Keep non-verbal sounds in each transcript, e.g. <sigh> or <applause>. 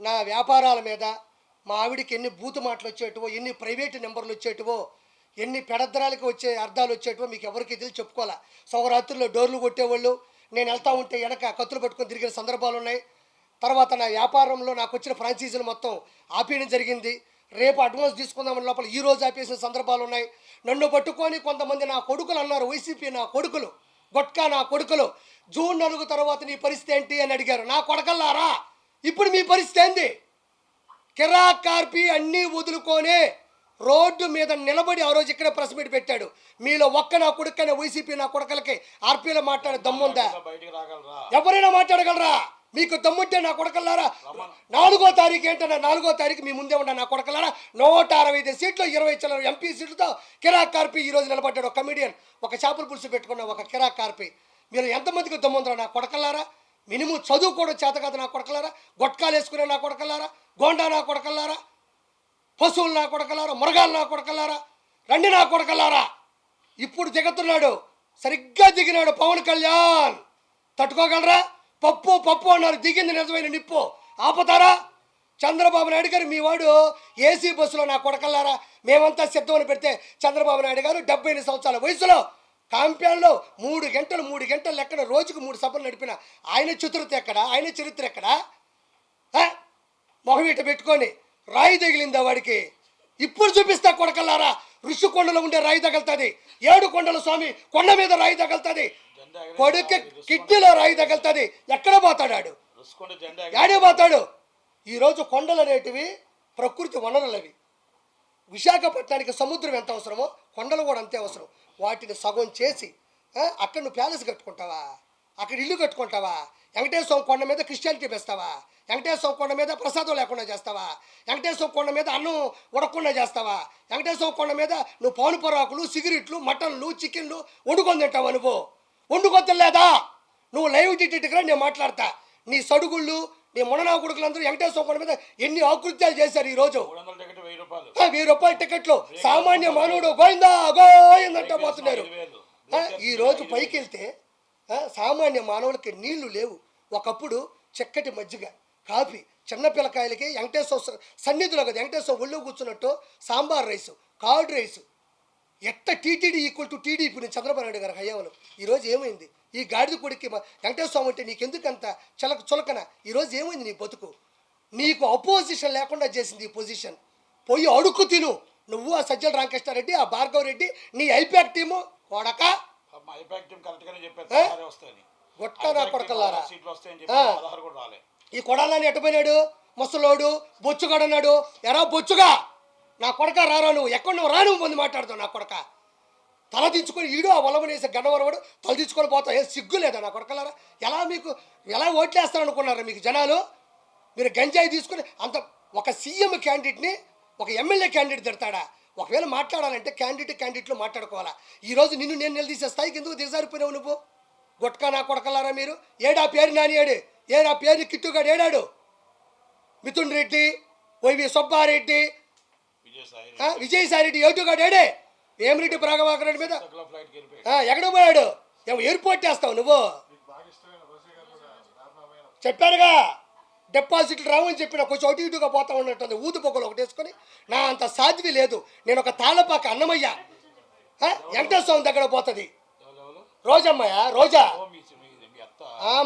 నా వ్యాపారాల మీద మా ఆవిడికి ఎన్ని బూతు మాటలు వచ్చేటివో ఎన్ని ప్రైవేట్ నెంబర్లు వచ్చేటివో ఎన్ని పెడద్రాలకి వచ్చే అర్థాలు వచ్చేటివో మీకు ఎవరికి తెలిసి చెప్పుకోవాలా. సౌరాత్రుల్లో డోర్లు కొట్టేవాళ్ళు నేను వెళ్తా ఉంటే వెనక కత్తులు పట్టుకొని తిరిగిన సందర్భాలు ఉన్నాయి. తర్వాత నా వ్యాపారంలో నాకు వచ్చిన ఫ్రాంచైజీలు మొత్తం ఆపేయడం జరిగింది. రేపు అడ్వాన్స్ తీసుకుందామని లోపల ఈ రోజు ఆపేసిన సందర్భాలు ఉన్నాయి. నన్ను పట్టుకొని కొంతమంది నా కొడుకులు అన్నారు వైసీపీ నా కొడుకులు గొట్కా నా కొడుకులు. జూన్ నలుగు తర్వాత నీ పరిస్థితి ఏంటి అని అడిగారు. నా కొడకల్లారా? ఇప్పుడు మీ పరిస్థితి ఏంది? కిరా కార్పి అన్నీ వదులుకొనే రోడ్డు మీద నిలబడి ఆ రోజు ఇక్కడే ప్రెస్ మీట్ పెట్టాడు. మీలో ఒక్క నా కొడుకైనా వైసీపీ నా కొడకలకి ఆర్పీలో మాట్లాడే దమ్ముందా ఎవరైనా మాట్లాడగలరా? మీకు దమ్ముంటే నా కొడకల్లారా నాలుగో తారీఖు ఏంటన్నా? నాలుగో తారీఖు మీ ముందే ఉన్న నా కొడకల్లారా నూట అరవై ఐదు సీట్లు ఇరవై చిల్లర ఎంపీ సీట్లతో కిరాక్ కార్పి ఈ రోజు నిలబడ్డాడు. ఒక కమిడియన్ ఒక చేపల పులుసు పెట్టుకున్న ఒక కిరాక్ కార్పి. మీరు ఎంతమందికి దమ్ముందరా నా కొడకల్లారా మినిమం చదువుకోవడం చేత కాదు నా కొడకలారా గొట్కాలు వేసుకునే నా కొడకలారా గోండా నా కొడకలారా పశువులు నా కొడకలారా మృగాలు నా కొడకలారా రండి నా కొడకలారా. ఇప్పుడు దిగుతున్నాడు సరిగ్గా దిగినాడు పవన్ కళ్యాణ్. తట్టుకోగలరా? పప్పు పప్పు అన్నారు దిగింది నిజమైన నిప్పు. ఆపుతారా? చంద్రబాబు నాయుడు గారు మీ వాడు ఏసీ బస్సులో నా కొడకల్లారా మేమంతా సిద్ధమని పెడితే చంద్రబాబు నాయుడు గారు డెబ్బై ఎనిమిది సంవత్సరాల వయసులో కాంపౌండ్లో మూడు గంటలు మూడు గంటలు లెక్కన రోజుకు మూడు సభలు నడిపిన ఆయన చతురత ఎక్కడ? ఆయన చరిత్ర ఎక్కడ? ఆ? మొహం ఇట పెట్టుకొని రాయి తగిలిందా వాడికి? ఇప్పుడు చూపిస్తా కొడకల్లారా. ఋషికొండలో ఉండే రాయి తగులుతుంది. ఏడు కొండల స్వామి కొండ మీద రాయి తగులుతుంది. కొడుకు కిడ్నీలో రాయి తగులుతుంది. ఎక్కడ పోతాడు ఆడు యాడే పోతాడు? ఈరోజు కొండలు అనేటివి ప్రకృతి వనరులవి. విశాఖపట్నానికి సముద్రం ఎంత అవసరమో కొండలు కూడా అంతే అవసరం. వాటిని సగం చేసి అక్కడ నువ్వు ప్యాలెస్ కట్టుకుంటావా? అక్కడ ఇల్లు కట్టుకుంటావా? వెంకటేశ్వర కొండ మీద క్రిస్టియానిటీ పెస్తావా వెంకటేశ్వర కొండ మీద ప్రసాదం లేకుండా చేస్తావా? వెంకటేశ్వర కొండ మీద అన్నం ఉడకుండా చేస్తావా? వెంకటేశ్వర కొండ మీద నువ్వు పౌను పొరాకులు సిగరెట్లు మటన్లు చికెన్లు వండుకొని తింటావా నువ్వు? వండుకొని లేదా నువ్వు లైవ్ టికెట్గా నేను మాట్లాడతా. నీ సడుగుళ్ళు నీ మొననా కొడుకులందరూ వెంకటేశ్వర కొండ మీద ఎన్ని ఆకృత్యాలు చేశారు ఈరోజు? రోజు వెయ్యి రూపాయలు టికెట్లు. సామాన్య మానవుడు గోయిందా? గోయిందంట పోతున్నారు. ఈ రోజు పైకి వెళ్తే సామాన్య మానవులకి నీళ్ళు లేవు. ఒకప్పుడు చక్కటి మజ్జిగ కాఫీ చిన్న పిల్లకాయలకి వెంకటేశ్వర సన్నిధిలో కదా వెంకటేశ్వర ఒళ్ళు కూర్చున్నట్టు సాంబార్ రైసు కార్డ్ రైసు. ఎట్ట టీటీడీ ఈక్వల్ టు టీడీపీ నేను చంద్రబాబు నాయుడు గారి హయాంలో. ఈరోజు ఏమైంది? ఈ గాడిద కొడుక్కి వెంకటేశ్వర స్వామి అంటే నీకెందుకంత చలక చులకన? ఈరోజు ఏమైంది నీ బతుకు? నీకు అపోజిషన్ లేకుండా చేసింది ఈ పొజిషన్ పోయి అడుక్కు తిను. నువ్వు ఆ సజ్జల రామకృష్ణారెడ్డి ఆ భార్గవ్ రెడ్డి నీ ఐపాక్ టీము కొడక ఐపాక్ టీం గొట్ట నా కొడకల్లారా ఈ కొడాలని ఎట్టపోయినాడు ముసలోడు బొచ్చుగాడన్నాడు. ఎరా బొచ్చుగా నా కొడక రారా నువ్వు? ఎక్కడ నువ్వు రా నువ్వు ముందు మాట్లాడుతావు నా కొడక. తల దించుకొని ఈడు ఆ వలవనేసే గన్నవరవాడు తల దించుకొని పోతావు. ఏ సిగ్గు లేదా నా కొడకలారా? ఎలా మీకు ఎలా ఓట్లేస్తారనుకున్నారా మీకు జనాలు? మీరు గంజాయి తీసుకుని అంత ఒక సీఎం క్యాండిడేట్ని ఒక ఎమ్మెల్యే క్యాండిడేట్ తిడతాడా? ఒకవేళ మాట్లాడాలంటే క్యాండిడేట్ క్యాండిడేట్లు మాట్లాడుకోవాలా? ఈరోజు నిన్ను నేను నిలదీసే స్థాయికి ఎందుకు దిగజారిపోయినావు నువ్వు? గుట్కా నా కొడకలారా మీరు? ఏడా పేరు నానియాడు ఏడా? పేరు కిట్టుగాడు ఏడాడు? మిథున్ రెడ్డి వైవి సుబ్బారెడ్డి విజయసాయి ఆ, విజయసాయి రెడ్డి ఏటుగాడు ఏడే? వేమిరెడ్డి ప్రాగవాకర్ రెడ్డి మీద? ఎక్కడ పోయాడు? ఏమో ఎయిర్పోర్ట్ చేస్తావు నువ్వు. చెప్పారుగా డిపాజిట్లు రావని చెప్పిన కొంచెం అటు ఇటుగా పోతా ఉన్నట్టుంది. ఊదు పొగలు ఒకటి వేసుకొని నా అంత సాధ్వి లేదు. నేను ఒక తాళపాక అన్నమయ్య. వెంకటేశ్వర స్వామి దగ్గర పోతుంది. రోజమ్మయ్య? రోజా?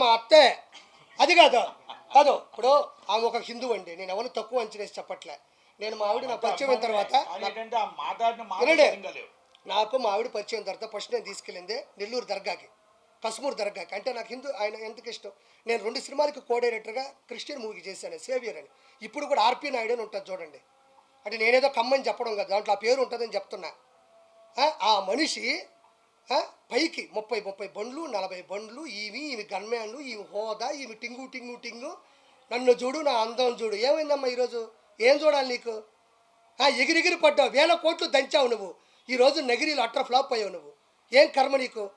మీ అత్త. అది కాదు. కాదు ఇప్పుడు ఆమె ఒక హిందూ అండి. నేను ఎవరు తక్కువ అంచనేసి చెప్పట్లే. నేను మా ఆవిడ నా పరిచయం అయిన తర్వాత నాకు మా ఆవిడ పరిచయం తర్వాత ఫస్ట్ నేను తీసుకెళ్ళింది నెల్లూరు దర్గాకి. కశ్మూర్ దర్గాకి. అంటే నాకు హిందూ ఆయన ఎందుకు ఇష్టం? నేను రెండు సినిమాలకి కో డైరెక్టర్గా క్రిస్టియన్ మూవీ చేశాను సేవియర్ అని. ఇప్పుడు కూడా ఆర్పి నాయుడు అని ఉంటుంది చూడండి. అంటే నేనేదో కమ్మని చెప్పడం కదా దాంట్లో ఆ పేరు ఉంటుందని చెప్తున్నా. ఆ, మనిషి పైకి ముప్పై ముప్పై బండ్లు నలభై బండ్లు ఈవి ఈమె గన్మ్యాన్లు ఈమె హోదా ఈమె టింగు టింగు టింగు. నన్ను చూడు నా అందం చూడు. ఏమైందమ్మా ఈరోజు? ఏం చూడాలి నీకు? ఎగిరిగిరి పడ్డావు వేల కోట్లు దంచావు నువ్వు. ఈరోజు నగిరీలు అట్ర ఫ్లాప్ అయ్యావు నువ్వు. ఏం కర్మ నీకు?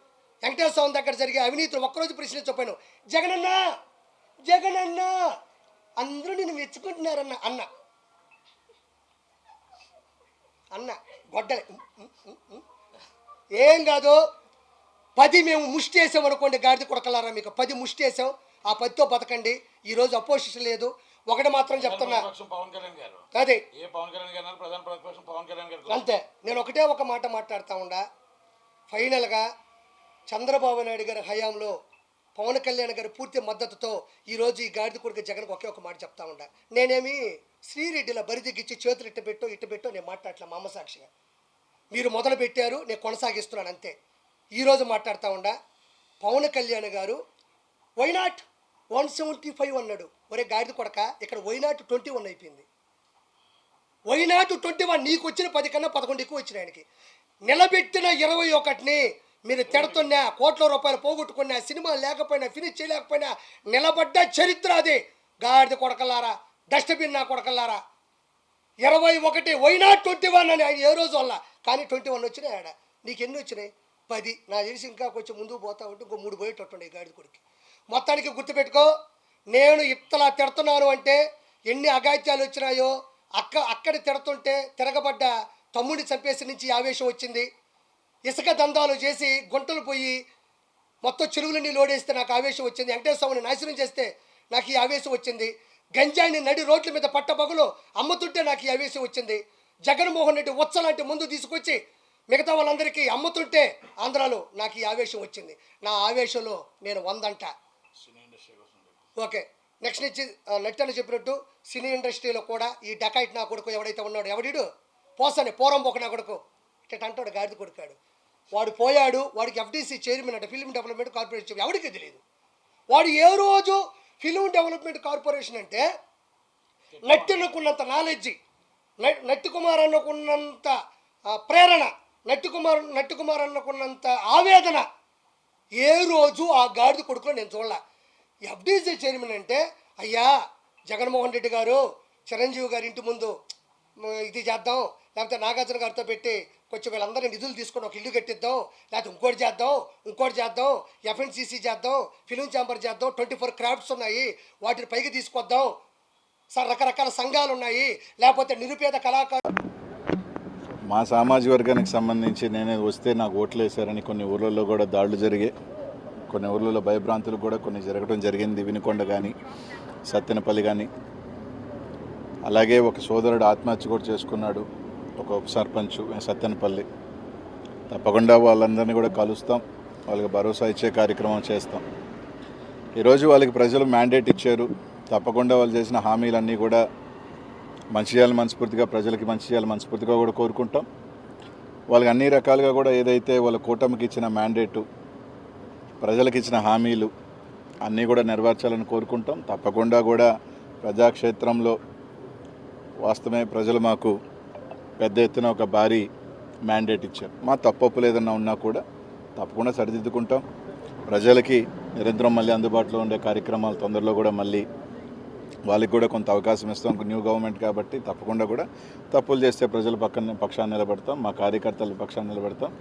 వెంకటేశ్వర స్వామి దగ్గర జరిగే అవినీతులు ఒక్కరోజు ప్రశ్నించకపోయాను. జగనన్న జగనన్న అందరూ నిన్ను మెచ్చుకుంటున్నారన్న అన్న. అన్న గొడ్డలే. ఏం కాదు పది మేము ముష్టి వేసాం అనుకోండి గాడిద కొడకలారా మీకు? పది ముష్టి వేసాం ఆ పదితో బతకండి. ఈరోజు అపోజిషన్ లేదు. ఒకటి మాత్రం చెప్తున్నా. అదే. అంతే. నేను ఒకటే ఒక మాట మాట్లాడుతూ ఉండా. ఫైనల్గా చంద్రబాబు నాయుడు గారి హయాంలో పవన్ కళ్యాణ్ గారి పూర్తి మద్దతుతో ఈరోజు ఈ గాడిద కొడుకు జగన్కి ఒకే ఒక మాట చెప్తా ఉండా నేనేమి శ్రీరెడ్డిల బరిదిగిచ్చి చేతులు ఇట్ట పెట్టో ఇట్ట పెట్టో నేను మాట్లాడలే మా అమ్మ సాక్షిగా. మీరు మొదలు పెట్టారు నేను కొనసాగిస్తున్నాను అంతే. ఈరోజు మాట్లాడుతూ ఉండా పవన్ కళ్యాణ్ గారు వైనాట్ వన్ సెవెంటీ ఫైవ్ అన్నాడు. ఒరే గాడిద కొడక ఇక్కడ వైనాట్ ట్వంటీ వన్ అయిపోయింది. వైనాట్ ట్వంటీ వన్ నీకు వచ్చిన పది కన్నా పదకొండు ఎక్కువ వచ్చిన ఆయనకి. నిలబెట్టిన ఇరవై ఒకటిని మీరు తిడుతున్నా కోట్ల రూపాయలు పోగొట్టుకున్నా సినిమా లేకపోయినా ఫినిష్ చేయలేకపోయినా నిలబడ్డ చరిత్ర అది. గాడిద కొడకల్లారా డస్ట్బిన్ నా కొడకల్లారా? ఇరవై ఒకటి వైనా ట్వంటీ వన్ అని ఆయన ఏ రోజు వల్ల కానీ ట్వంటీ వన్ వచ్చినాయి ఆడ. నీకు ఎన్ని వచ్చినాయి? పది. నా తెలిసి ఇంకా కొంచెం ముందుకు పోతా ఉంటే ఇంకో మూడు పోయేటట్టుండే గాడిద కొడుకు మొత్తానికి గుర్తుపెట్టుకో నేను ఇత్తలా తిడుతున్నాను అంటే ఎన్ని అగాత్యాలు వచ్చినాయో అక్క అక్కడ తిడుతుంటే తిరగబడ్డ తమ్ముడిని చంపేసి నుంచి ఆవేశం వచ్చింది. ఇసుక దందాలు చేసి గుంటలు పోయి మొత్తం చెరువులన్నీ లోడేస్తే నాకు ఆవేశం వచ్చింది. వెంకటేశ్వరని నాశనం చేస్తే నాకు ఈ ఆవేశం వచ్చింది. గంజాయిని నడి రోడ్ల మీద పట్టపగులు అమ్ముతుంటే నాకు ఈ ఆవేశం వచ్చింది. జగన్మోహన్ రెడ్డి ఉచ్చలాంటి ముందు తీసుకొచ్చి మిగతా వాళ్ళందరికీ అమ్ముతుంటే ఆంధ్రాలో నాకు ఈ ఆవేశం వచ్చింది. నా ఆవేశంలో నేను వందంట. ఓకే. నెక్స్ట్ నుంచి నెట్టని చెప్పినట్టు సినీ ఇండస్ట్రీలో కూడా ఈ డకాయిట్ నా కొడుకు ఎవడైతే ఉన్నాడో ఎవడీడు? పోసని పోరం ఒక నా కొడుకు. ఇట్ట అంటాడు గాడిద కొడుకాడు. వాడు పోయాడు వాడికి ఎఫ్డీసీ చైర్మన్ అంటే ఫిల్మ్ డెవలప్మెంట్ కార్పొరేషన్ ఎవరికీ తెలియదు వాడు ఏ రోజు ఫిల్మ్ డెవలప్మెంట్ కార్పొరేషన్ అంటే నట్టినకున్నంత నాలెడ్జి నట్టి కుమార్ అన్నకున్నంత ప్రేరణ నట్టి కుమార్ నట్టి కుమార్ అన్నకున్నంత ఆవేదన ఏ రోజు ఆ గాడిద కొడుకులో నేను చూడలే. ఎఫ్డీసీ చైర్మన్ అంటే అయ్యా జగన్మోహన్ రెడ్డి గారు చిరంజీవి గారి ఇంటి ముందు ఇది చేద్దాం లేకపోతే నాగార్జున గారితో పెట్టి కొంచెం వీళ్ళందరినీ నిధులు తీసుకొని ఒక ఇల్లు కట్టిద్దాం లేకపోతే ఇంకోటి చేద్దాం ఇంకోటి చేద్దాం ఎఫ్ఎన్సీసీ చేద్దాం ఫిలిం ఛాంబర్ చేద్దాం ట్వంటీ ఫోర్ క్రాఫ్ట్స్ ఉన్నాయి వాటిని పైకి తీసుకొద్దాం. సార్ రకరకాల సంఘాలు ఉన్నాయి లేకపోతే నిరుపేద కళాకారు మా సామాజిక వర్గానికి సంబంధించి నేనే వస్తే నాకు ఓట్లు వేశారని కొన్ని ఊర్లలో కూడా దాడులు జరిగాయి. కొన్ని ఊర్లలో భయభ్రాంతులు కూడా కొన్ని జరగడం జరిగింది వినుకొండ కానీ సత్తెనపల్లి కానీ అలాగే ఒక సోదరుడు ఆత్మహత్య కూడా చేసుకున్నాడు. ఒక ఉప సర్పంచ్ సత్యనపల్లి. తప్పకుండా వాళ్ళందరినీ కూడా కలుస్తాం. వాళ్ళకి భరోసా ఇచ్చే కార్యక్రమం చేస్తాం. ఈరోజు వాళ్ళకి ప్రజలు మ్యాండేట్ ఇచ్చారు. తప్పకుండా వాళ్ళు చేసిన హామీలన్నీ కూడా మంచి చేయాలి మనస్ఫూర్తిగా ప్రజలకి మంచి చేయాలి మనస్ఫూర్తిగా కూడా కోరుకుంటాం. వాళ్ళకి అన్ని రకాలుగా కూడా ఏదైతే వాళ్ళ కూటమికి ఇచ్చిన మ్యాండేటు ప్రజలకు ఇచ్చిన హామీలు అన్నీ కూడా నెరవేర్చాలని కోరుకుంటాం. తప్పకుండా కూడా ప్రజాక్షేత్రంలో వాస్తవమే ప్రజలు మాకు పెద్ద ఎత్తున ఒక భారీ మ్యాండేట్ ఇచ్చారు. మా తప్పప్పు ఏదన్నా ఉన్నా కూడా తప్పకుండా సరిదిద్దుకుంటాం. ప్రజలకి నిరంతరం మళ్ళీ అందుబాటులో ఉండే కార్యక్రమాలు తొందరలో కూడా మళ్ళీ వాళ్ళకి కూడా కొంత అవకాశం ఇస్తాం. న్యూ గవర్నమెంట్ కాబట్టి తప్పకుండా కూడా తప్పులు చేస్తే ప్రజల పక్కన పక్షాన్ని నిలబెడతాం. మా కార్యకర్తల పక్షాన్ని నిలబెడతాం.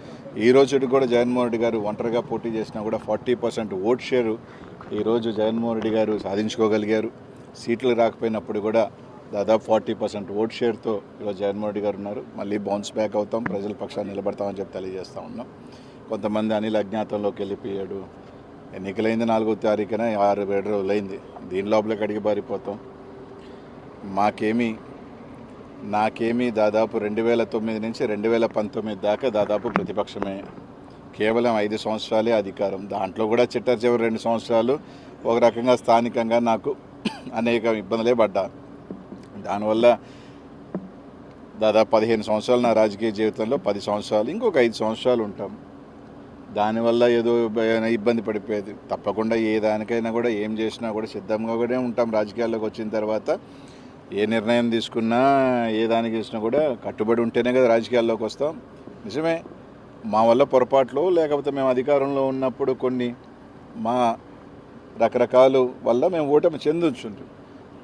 ఈ రోజు కూడా జగన్మోహన్ రెడ్డి గారు ఒంటరిగా పోటీ చేసినా కూడా ఫార్టీ పర్సెంట్ ఓట్ షేరు ఈరోజు జగన్మోహన్ రెడ్డి గారు సాధించుకోగలిగారు. సీట్లు రాకపోయినప్పుడు కూడా దాదాపు ఫార్టీ పర్సెంట్ ఓట్ షేర్తో ఈరోజు జగన్మోహన్ రెడ్డి గారు ఉన్నారు. మళ్ళీ బౌన్స్ బ్యాక్ అవుతాం ప్రజల పక్షాన్ని నిలబడతామని చెప్పి తెలియజేస్తా ఉన్నాం. కొంతమంది అనిల్ అజ్ఞాతంలోకి వెళ్ళిపోయాడు. ఎన్నికలైంది నాలుగో తారీఖున ఆరు ఏడు రోజులైంది. దీని లోపలికి అడిగి బారిపోతాం మాకేమీ నాకేమీ దాదాపు రెండు వేల తొమ్మిది నుంచి రెండు వేల పంతొమ్మిది దాకా దాదాపు ప్రతిపక్షమే. కేవలం ఐదు సంవత్సరాలే అధికారం. దాంట్లో కూడా చిట్టర్ చివరి రెండు సంవత్సరాలు ఒక రకంగా స్థానికంగా నాకు <clears throat> అనేక ఇబ్బందులే పడ్డాను దానివల్ల దాదాపు పదిహేను సంవత్సరాలు నా రాజకీయ జీవితంలో పది సంవత్సరాలు ఇంకొక ఐదు సంవత్సరాలు ఉంటాం. దానివల్ల ఏదో ఇబ్బంది పడిపోయేది. తప్పకుండా ఏ దానికైనా కూడా ఏం చేసినా కూడా సిద్ధంగా కూడా ఉంటాం. రాజకీయాల్లోకి వచ్చిన తర్వాత ఏ నిర్ణయం తీసుకున్నా ఏ దానికి చేసినా కూడా కట్టుబడి ఉంటేనే కదా రాజకీయాల్లోకి వస్తాం. నిజమే మా వల్ల పొరపాట్లు లేకపోతే మేము అధికారంలో ఉన్నప్పుడు కొన్ని మా రకరకాలు వల్ల మేము ఓటమి చెందొచ్చు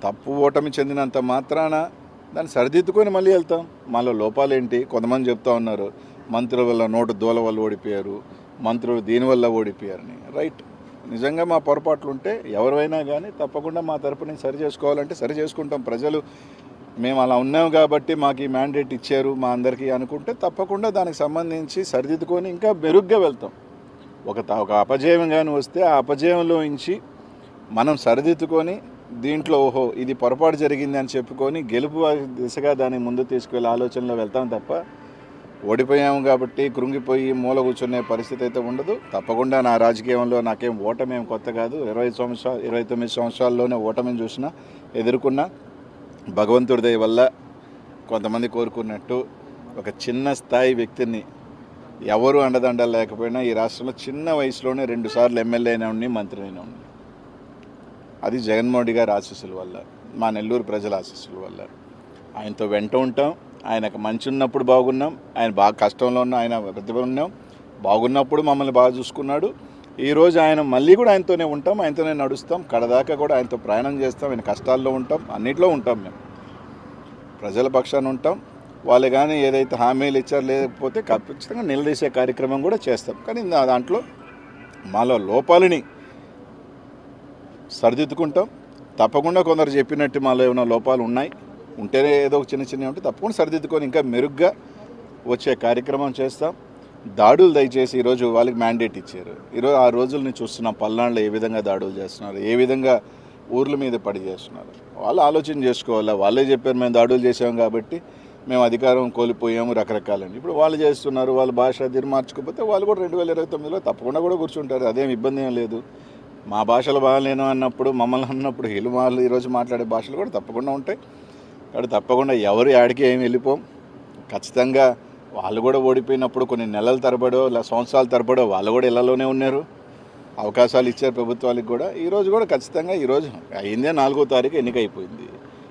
తప్పు ఓటమి చెందినంత మాత్రాన దాన్ని సరిదిద్దుకొని మళ్ళీ వెళ్తాం. మాలో లోపాలేంటి? కొంతమంది చెప్తా ఉన్నారు మంత్రుల వల్ల నోటు దూల వల్ల ఓడిపోయారు మంత్రులు దీనివల్ల ఓడిపోయారని రైట్ నిజంగా మా పొరపాట్లు ఉంటే ఎవరైనా కానీ తప్పకుండా మా తరపున సరి చేసుకోవాలంటే సరి చేసుకుంటాం. ప్రజలు మేము అలా ఉన్నాం కాబట్టి మాకు ఈ మ్యాండేట్ ఇచ్చారు మా అందరికీ అనుకుంటే తప్పకుండా దానికి సంబంధించి సరిదిద్దుకొని ఇంకా మెరుగ్గా వెళ్తాం. ఒక ఒక అపజయం కానీ వస్తే ఆ అపజయంలో నుంచి మనం సరిదిద్దుకొని దీంట్లో ఓహో ఇది పొరపాటు జరిగింది అని చెప్పుకొని గెలుపు దిశగా దాన్ని ముందు తీసుకువెళ్ళే ఆలోచనలో వెళ్తాం తప్ప ఓడిపోయాము కాబట్టి కృంగిపోయి మూల కూర్చునే పరిస్థితి అయితే ఉండదు. తప్పకుండా నా రాజకీయంలో నాకేం ఓటమి ఏం కొత్త కాదు. ఇరవై సంవత్సరాలు ఇరవై తొమ్మిది సంవత్సరాల్లోనే ఓటమిని చూసిన ఎదుర్కొన్న భగవంతుడి దయ వల్ల కొంతమంది కోరుకున్నట్టు ఒక చిన్న స్థాయి వ్యక్తిని ఎవరు అండదండలు లేకపోయినా ఈ రాష్ట్రంలో చిన్న వయసులోనే రెండుసార్లు ఎమ్మెల్యే అయినా ఉండి మంత్రి అయినా ఉండి అది జగన్మోహన్ రెడ్డి గారి ఆశీస్సుల వల్ల మా నెల్లూరు ప్రజల ఆశీస్సుల వల్ల. ఆయనతో వెంట ఉంటాం ఆయనకు మంచి ఉన్నప్పుడు బాగున్నాం ఆయన బాగా కష్టంలో ఉన్న ఆయన ప్రతిభ ఉన్నాం బాగున్నప్పుడు మమ్మల్ని బాగా చూసుకున్నాడు. ఈరోజు ఆయన మళ్ళీ కూడా ఆయనతోనే ఉంటాం ఆయనతోనే నడుస్తాం కడదాకా కూడా ఆయనతో ప్రయాణం చేస్తాం ఆయన కష్టాల్లో ఉంటాం అన్నిట్లో ఉంటాం మేము. ప్రజల పక్షాన ఉంటాం. వాళ్ళు కానీ ఏదైతే హామీలు ఇచ్చారు లేకపోతే ఖచ్చితంగా నిలదీసే కార్యక్రమం కూడా చేస్తాం. కానీ దాంట్లో మాలో లోపాలని సరిదిద్దుకుంటాం. తప్పకుండా కొందరు చెప్పినట్టు మాలో ఏమైనా లోపాలు ఉన్నాయి. ఉంటేనే ఏదో ఒక చిన్న చిన్న ఉంటే తప్పకుండా సరిదిద్దుకొని ఇంకా మెరుగ్గా వచ్చే కార్యక్రమం చేస్తాం. దాడులు దయచేసి ఈరోజు వాళ్ళకి మ్యాండేట్ ఇచ్చారు. ఈరోజు ఆ రోజుల్ని చూస్తున్నాం. పల్నాడులో ఏ విధంగా దాడులు చేస్తున్నారు? ఏ విధంగా ఊర్ల మీద పడి చేస్తున్నారు? వాళ్ళు ఆలోచన చేసుకోవాలా? వాళ్ళే చెప్పారు మేము దాడులు చేసాం కాబట్టి మేము అధికారం కోల్పోయాము రకరకాలని. ఇప్పుడు వాళ్ళు చేస్తున్నారు. వాళ్ళ భాష తీరు మార్చుకోకపోతే వాళ్ళు కూడా రెండు వేల ఇరవై తొమ్మిదిలో తప్పకుండా కూడా కూర్చుంటారు. అదేం ఇబ్బంది ఏం లేదు. మా భాషలు బాగాలేను అన్నప్పుడు మమ్మల్ని అన్నప్పుడు వీళ్ళు వాళ్ళు ఈరోజు మాట్లాడే భాషలు కూడా తప్పకుండా ఉంటాయి. కాబట్టి తప్పకుండా ఎవరు ఆడికి ఏమి వెళ్ళిపోం. ఖచ్చితంగా వాళ్ళు కూడా ఓడిపోయినప్పుడు కొన్ని నెలల తరబడో లేదా సంవత్సరాల తరబడో వాళ్ళు కూడా ఇళ్ళలోనే ఉన్నారు. అవకాశాలు ఇచ్చారు ప్రభుత్వాలకు కూడా ఈరోజు కూడా ఖచ్చితంగా ఈరోజు అయిందే నాలుగో తారీఖు ఎన్నిక అయిపోయింది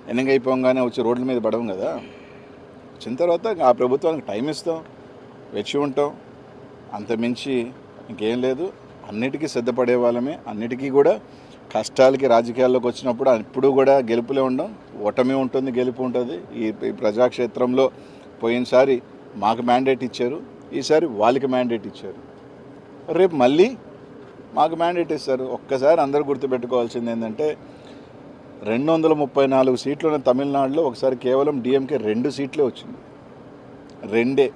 ఎన్నిక అయిపోగానే వచ్చి రోడ్ల మీద పడవం కదా. వచ్చిన తర్వాత ఆ ప్రభుత్వానికి టైం ఇస్తాం వెచ్చి ఉంటాం. అంతమించి ఇంకేం లేదు. అన్నిటికీ సిద్ధపడే వాళ్ళమే. అన్నిటికీ కూడా కష్టాలకి రాజకీయాల్లోకి వచ్చినప్పుడు ఎప్పుడు కూడా గెలుపులే ఉండం. ఓటమి ఉంటుంది గెలుపు ఉంటుంది. ఈ ఈ ప్రజాక్షేత్రంలో పోయినసారి మాకు మ్యాండేట్ ఇచ్చారు. ఈసారి వాళ్ళకి మ్యాండేట్ ఇచ్చారు. రేపు మళ్ళీ మాకు మ్యాండేట్ ఇస్తారు. ఒక్కసారి అందరూ గుర్తుపెట్టుకోవాల్సింది ఏంటంటే రెండు వందల ముప్పై నాలుగు సీట్లు ఉన్న తమిళనాడులో ఒకసారి కేవలం డిఎంకే రెండు సీట్లే వచ్చింది. రెండే.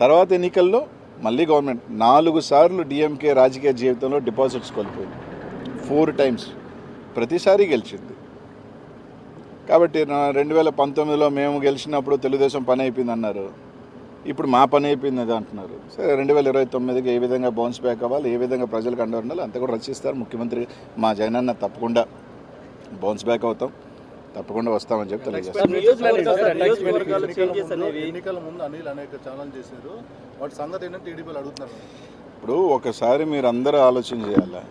తర్వాత ఎన్నికల్లో మళ్ళీ గవర్నమెంట్ నాలుగు సార్లు డిఎంకే రాజకీయ జీవితంలో డిపాజిట్స్ కోల్పోయింది. ఫోర్ టైమ్స్ ప్రతిసారి గెలిచింది. కాబట్టి రెండు వేల పంతొమ్మిదిలో మేము గెలిచినప్పుడు తెలుగుదేశం పని అయిపోయింది అన్నారు ఇప్పుడు మా పని అయిపోయింది అది అంటున్నారు. సరే రెండు వేల ఇరవై తొమ్మిదికి ఏ విధంగా బౌన్స్ బ్యాక్ అవ్వాలి ఏ విధంగా ప్రజలకు అండ ఉండాలి అంతా కూడా రచిస్తారు ముఖ్యమంత్రి మా జగనన్న తప్పకుండా. బౌన్స్ బ్యాక్ అవుతాం. తప్పకుండా వస్తామని చెప్పి ఇప్పుడు ఒకసారి మీరు అందరూ ఆలోచన చేయాలి?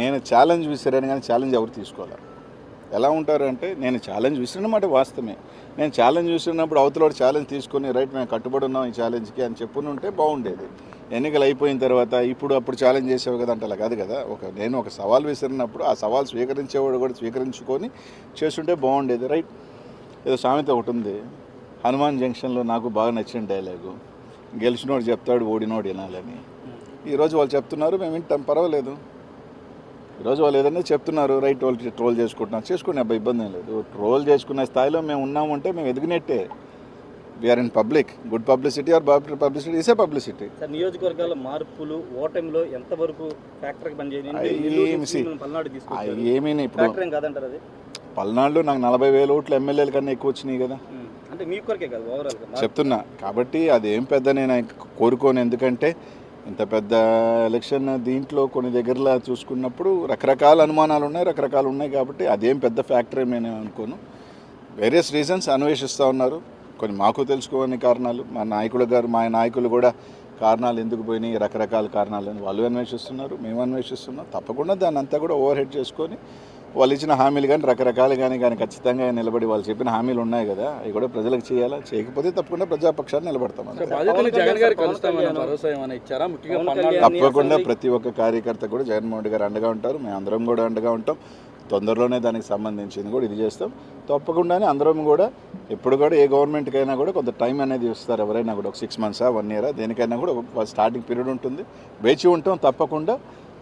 నేను ఛాలెంజ్ విసిరాను కానీ ఛాలెంజ్ ఎవరు తీసుకోవాలి? ఎలా ఉంటారంటే నేను ఛాలెంజ్ విసిరినమాట వాస్తవమే. నేను ఛాలెంజ్ విసిరినప్పుడు అవతల ఛాలెంజ్ తీసుకొని రైట్ మేము కట్టుబడి ఉన్నాం ఈ ఛాలెంజ్కి అని చెప్పుని ఉంటే బాగుండేది. ఎన్నికలు అయిపోయిన తర్వాత ఇప్పుడు అప్పుడు ఛాలెంజ్ చేసేవి కదా అంటే అలా కాదు కదా? ఒక నేను ఒక సవాల్ విసిరినప్పుడు ఆ సవాల్ స్వీకరించేవాడు కూడా స్వీకరించుకొని చేస్తుంటే బాగుండేది రైట్ ఏదో సామెత ఒకటి ఉంది. హనుమాన్ జంక్షన్లో నాకు బాగా నచ్చిన డైలాగు గెలిచినోడు చెప్తాడు ఓడినోడు వినాలని. ఈరోజు వాళ్ళు చెప్తున్నారు మేము వింటాం పర్వాలేదు. ఈరోజు వాళ్ళు ఏదైనా చెప్తున్నారు రైట్ వాళ్ళు ట్రోల్ చేసుకుంటున్నారు చేసుకునే అబ్బాయి ఇబ్బంది లేదు. ట్రోల్ చేసుకునే స్థాయిలో మేము ఉన్నామంటే మేము ఎదిగినట్టే. We are in public good publicity or publicity is publicity sir నియోజకవర్గాల మార్పులు ఓటమిలో ఎంతవరకు ఫ్యాక్టరీ పనిచేయని? అయ్యి నెల్లూరు ఏమి నుంచి see, మిమ్మల్ని పల్నాడు తీసుకొచ్చారు. ఏమీ ఇప్పుడు పల్నాడులో నాకు నలభై వేల ఓట్లు ఎమ్మెల్యేల కన్నా ఎక్కువ వచ్చినాయి కదా. అంటే మీ కొరకే కాదు ఓవరాల్ చెప్తున్నా కాబట్టి అది ఏం పెద్ద నేను కోరుకోను. ఎందుకంటే ఇంత పెద్ద ఎలక్షన్ దీంట్లో కొన్ని దగ్గరలో చూసుకున్నప్పుడు రకరకాల అనుమానాలు ఉన్నాయి రకరకాలు ఉన్నాయి కాబట్టి అదేం పెద్ద ఫ్యాక్టర్ నేను అనుకోను. వేరియస్ రీజన్స్ అన్వేషిస్తూ ఉన్నారు. కొన్ని మాకు తెలుసుకోని కారణాలు మా నాయకులు గారు మా నాయకులు కూడా కారణాలు ఎందుకు పోయినాయి రకరకాల కారణాలని వాళ్ళు అన్వేషిస్తున్నారు మేము అన్వేషిస్తున్నాం. తప్పకుండా దాన్ని అంతా కూడా ఓవర్ హెడ్ చేసుకొని వాళ్ళు ఇచ్చిన హామీలు కానీ రకరకాలు కానీ కానీ ఖచ్చితంగా నిలబడి వాళ్ళు చెప్పిన హామీలు ఉన్నాయి కదా అవి కూడా ప్రజలకు చేయాలా? చేయకపోతే తప్పకుండా ప్రజాపక్షాన్ని నిలబడతాం తప్పకుండా ప్రతి ఒక్క కార్యకర్త కూడా జగన్మోహన్ రెడ్డి గారు అండగా ఉంటారు మేము అందరం కూడా అండగా ఉంటాం. తొందరలోనే దానికి సంబంధించింది కూడా ఇది చేస్తాం. తప్పకుండానే అందరం కూడా ఎప్పుడు కూడా ఏ గవర్నమెంట్కైనా కూడా కొంత టైం అనేది ఇస్తారు ఎవరైనా కూడా. ఒక సిక్స్ మంత్సా వన్ ఇయరా దేనికైనా కూడా స్టార్టింగ్ పీరియడ్ ఉంటుంది. వేచి ఉంటాం తప్పకుండా.